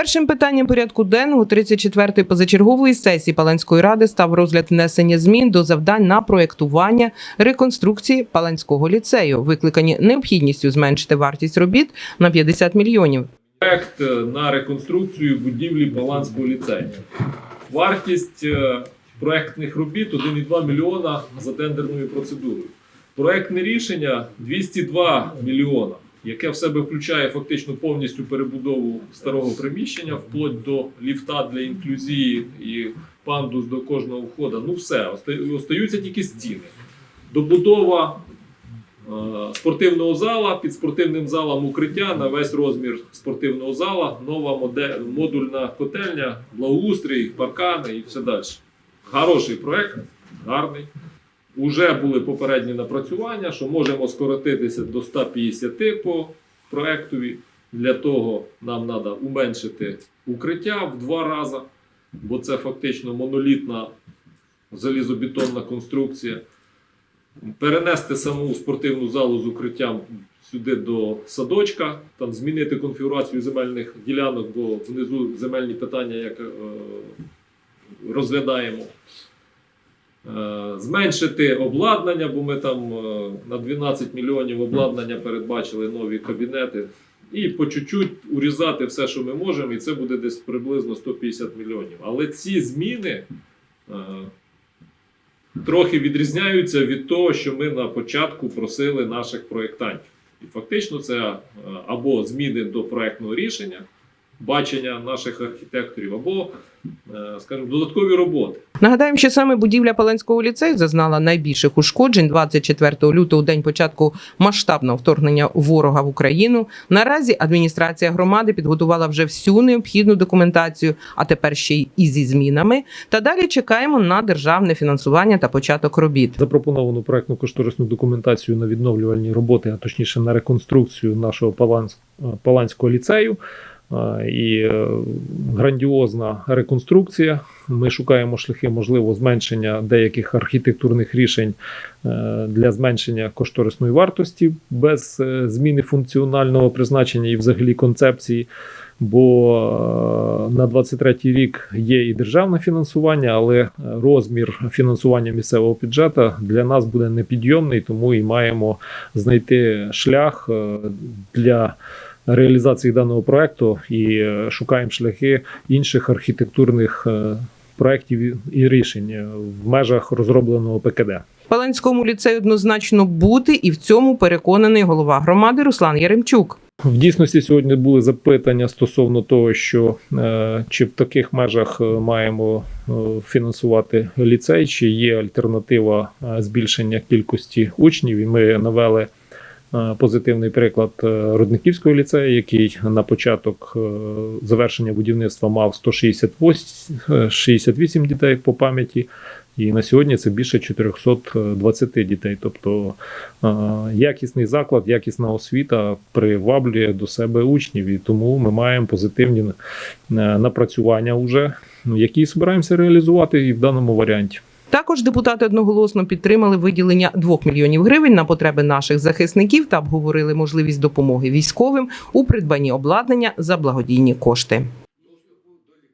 Першим питанням порядку денного 34-ї позачергової сесії Паланської ради став розгляд внесення змін до завдань на проєктування реконструкції Паланського ліцею, викликані необхідністю зменшити вартість робіт на 50 мільйонів. проект е, на реконструкцію будівлі Баланського ліцею. Вартість е, проектних робіт 1,2 мільйона за тендерною процедурою. Проектне рішення 202 мільйона, яке в себе включає фактично повністю перебудову старого приміщення, вплоть до ліфта для інклюзії і пандус до кожного входу. Ну все, остаються тільки стіни. Добудова е, спортивного зала, під спортивним залом укриття на весь розмір спортивного зала, нова модель, модульна котельня, благоустрій, паркани і все далі. Хороший проект, гарний. Уже були попередні напрацювання, що можемо скоротитися до 150 по проектові. Для того нам треба уменшити укриття в два рази, бо це фактично монолітна залізобетонна конструкція перенести саму спортивну залу з укриттям сюди до садочка, там змінити конфігурацію земельних ділянок, бо внизу земельні питання як е, розглядаємо. Е, Зменшити обладнання, бо ми там е, на 12 мільйонів обладнання передбачили нові кабінети. І по чуть-чуть урізати все, що ми можемо, і це буде десь приблизно 150 мільйонів. Але ці зміни е, трохи відрізняються від того, що ми на початку просили наших проєктантів. І фактично це або зміни до проєктного рішення, бачення наших архітекторів, або, е, скажімо, додаткові роботи. Нагадаємо, що саме будівля Паланського ліцею зазнала найбільших ушкоджень 24 лютого, у день початку масштабного вторгнення ворога в Україну. Наразі адміністрація громади підготувала вже всю необхідну документацію, а тепер ще й і зі змінами. Та далі чекаємо на державне фінансування та початок робіт. Запропоновану проектну кошторисну документацію на відновлювальні роботи, а точніше на реконструкцію нашого Паланс- Паланського ліцею. І е, грандіозна реконструкція. Ми шукаємо шляхи, можливо, зменшення деяких архітектурних рішень е, для зменшення кошторисної вартості без е, зміни функціонального призначення і взагалі концепції. Бо на 23 рік є і державне фінансування, але розмір фінансування місцевого бюджету для нас буде непідйомний, тому і маємо знайти шлях для реалізації даного проекту і е, шукаємо шляхи інших архітектурних е, проєктів і рішень е, в межах розробленого ПКД. Паланському ліцею однозначно бути, і в цьому переконаний голова громади Руслан Яремчук. В дійсності сьогодні були запитання стосовно того, що е, чи в таких межах маємо е, фінансувати ліцей, чи є альтернатива збільшення кількості учнів. І ми навели позитивний приклад е, Рудниківського ліцею, який на початок е, завершення будівництва мав 168 е, 68 дітей по пам'яті. І на сьогодні це більше 420 дітей. Тобто е, якісний заклад, якісна освіта приваблює до себе учнів, і тому ми маємо позитивні е, напрацювання, вже, які збираємося реалізувати і в даному варіанті. Також депутати одноголосно підтримали виділення 2 мільйонів гривень на потреби наших захисників та обговорили можливість допомоги військовим у придбанні обладнання за благодійні кошти.